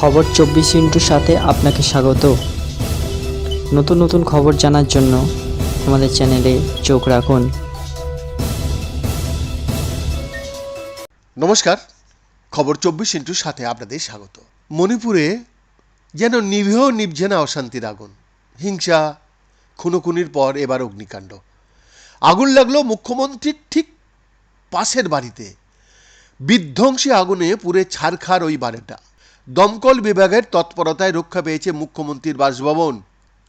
খবর চব্বিশ ইন্টুর সাথে আপনাকে স্বাগত। নতুন নতুন খবর জানার জন্য আমাদের চ্যানেলে চোখ রাখুন। নমস্কার, খবর চব্বিশ ইন্টুর সাথে আপনাদের স্বাগত। মণিপুরে যেন নিভেও নিভছে না অশান্তির আগুন, হিংসা, খুনোখুনির পর এবার অগ্নিকাণ্ড। আগুন লাগল মুখ্যমন্ত্রীর ঠিক পাশের বাড়িতে। বিধ্বংসী আগুনে পুরে ছারখার ওই বাড়িটা দমকল বিভাগের তৎপরতায় রক্ষা পেয়েছে মুখ্যমন্ত্রীর বাসভবন।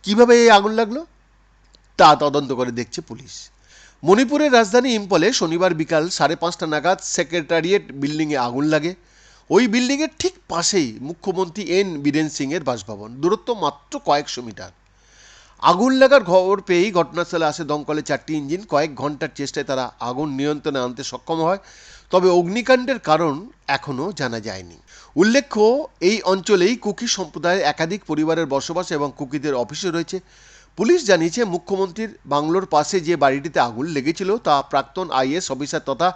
কীভাবে এই আগুন লাগল? তা তদন্ত করে দেখছে পুলিশ। মণিপুরের রাজধানী ইম্পলে শনিবার বিকাল সাড়ে পাঁচটা নাগাদ সেক্রেটারিয়েট বিল্ডিংয়ে আগুন লাগে। ওই বিল্ডিংয়ের ঠিক পাশেই মুখ্যমন্ত্রী এন বীরেন সিংয়ের বাসভবন। দূরত্ব মাত্র কয়েকশো মিটার। আগুন লাগার খবর পেয়েই ঘটনাস্থলে আসে দমকলের চারটি ইঞ্জিন। কয়েক ঘণ্টার চেষ্টায় তারা আগুন নিয়ন্ত্রণে আনতে সক্ষম হয়। তবে অগ্নিকাণ্ডের কারণ এখনও জানা যায়নি। উল্লেখ্য, এই অঞ্চলেই কুকি সম্প্রদায়ের একাধিক পরিবারের বসবাস এবং কুকিদের অফিসও রয়েছে। পুলিশ জানিয়েছে, মুখ্যমন্ত্রীর বাংলোর পাশে যে বাড়িটিতে আগুন লেগেছিল, তা প্রাক্তন আইএস অফিসার তথা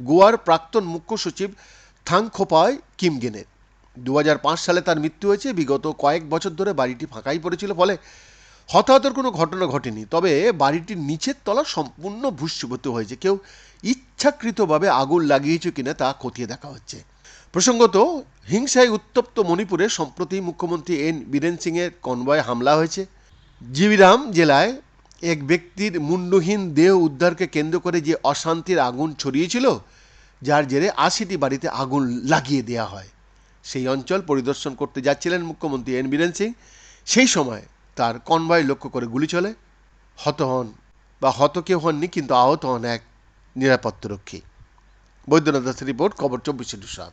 গোয়ার প্রাক্তন মুখ্য সচিব থাংখোপায় কিমগেনের। দু হাজার পাঁচ সালে তার মৃত্যু হয়েছে। বিগত কয়েক বছর ধরে বাড়িটি ফাঁকাই পড়েছিল, ফলে হতাহতের কোনো ঘটনা ঘটেনি, তবে বাড়িটির নিচের তলা সম্পূর্ণ ভূস্যীভূত হয়েছে। কেউ ইচ্ছাকৃতভাবে আগুন লাগিয়েছে কিনা তা খতিয়ে দেখা হচ্ছে। প্রসঙ্গত, হিংসায় উত্তপ্ত মণিপুরে সম্প্রতি মুখ্যমন্ত্রী এন বীরেন সিংয়ের কনভয়ে হামলা হয়েছে। জিবিরাম জেলায় এক ব্যক্তির মুন্ডহীন দেহ উদ্ধারকে কেন্দ্র করে যে অশান্তির আগুন ছড়িয়েছিল, যার জেরে আশিটি বাড়িতে আগুন লাগিয়ে দেওয়া হয়। সেই অঞ্চল পরিদর্শন করতে যাচ্ছিলেন মুখ্যমন্ত্রী এন বীরেন সিং। সেই সময় তার কনভয় লক্ষ্য করে গুলি চলে। হত হন বা হত কেউ হননি, কিন্তু আহত হন এক নিরাপত্তারক্ষী। বৈদ্যনাথ দাসের রিপোর্ট, খবর চব্বিশ সাত